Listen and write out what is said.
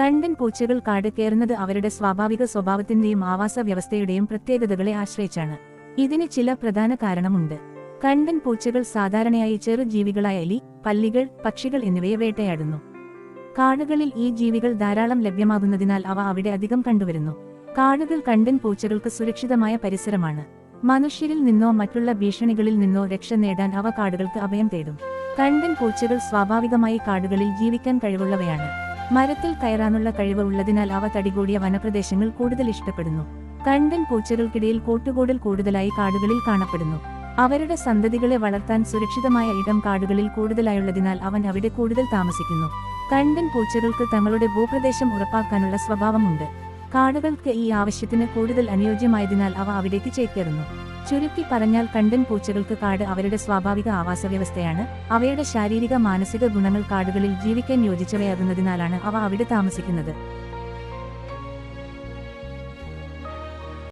കണ്ടൻ പൂച്ചകൾ കാട് കയറുന്നത് അവരുടെ സ്വാഭാവിക സ്വഭാവത്തിന്റെയും ആവാസ വ്യവസ്ഥയുടെയും പ്രത്യേകതകളെ ആശ്രയിച്ചാണ്. ഇതിന് ചില പ്രധാന കാരണമുണ്ട്. കണ്ടൻ പൂച്ചകൾ സാധാരണയായി ചെറുജീവികളായ എലി പല്ലികൾ പക്ഷികൾ എന്നിവയെ വേട്ടയാടുന്നു. കാടുകളിൽ ഈ ജീവികൾ ധാരാളം ലഭ്യമാകുന്നതിനാൽ അവ അവിടെ അധികം കണ്ടുവരുന്നു. കാടുകൾ കണ്ടൻ പൂച്ചകൾക്ക് സുരക്ഷിതമായ പരിസരമാണ്. മനുഷ്യരിൽ നിന്നോ മറ്റുള്ള ഭീഷണികളിൽ നിന്നോ രക്ഷ നേടാൻ അവ കാടുകൾക്ക് അഭയം തേടും. കണ്ടൻ പൂച്ചകൾ സ്വാഭാവികമായി കാടുകളിൽ ജീവിക്കാൻ കഴിവുള്ളവയാണ്. മരത്തിൽ കയറാനുള്ള കഴിവ് ഉള്ളതിനാൽ അവ തടികൂടിയ വനപ്രദേശങ്ങൾ കൂടുതൽ ഇഷ്ടപ്പെടുന്നു. കണ്ടൻ പൂച്ചകൾക്കിടയിൽ കോട്ടുകൂടൽ കൂടുതലായി കാടുകളിൽ കാണപ്പെടുന്നു. അവരുടെ സന്തതികളെ വളർത്താൻ സുരക്ഷിതമായ ഇടം കാടുകളിൽ കൂടുതലായുള്ളതിനാൽ അവൻ അവിടെ കൂടുതൽ താമസിക്കുന്നു. കണ്ടൻ പൂച്ചകൾക്ക് തങ്ങളുടെ ഭൂപ്രദേശം ഉറപ്പാക്കാനുള്ള സ്വഭാവമുണ്ട്. കാടുകൾക്ക് ഈ ആവശ്യത്തിന് കൂടുതൽ അനുയോജ്യമായതിനാൽ അവ അവിടേക്ക് ചേക്കേറുന്നു. ചുരുക്കി പറഞ്ഞാൽ കണ്ടൻ പൂച്ചകൾക്ക് കാട് അവരുടെ സ്വാഭാവിക ആവാസ വ്യവസ്ഥയാണ് അവയുടെ ശാരീരിക മാനസിക ഗുണങ്ങൾ കാടുകളിൽ ജീവിക്കാൻ യോജിച്ചവയാകുന്നതിനാലാണ് അവ അവിടെ താമസിക്കുന്നത്.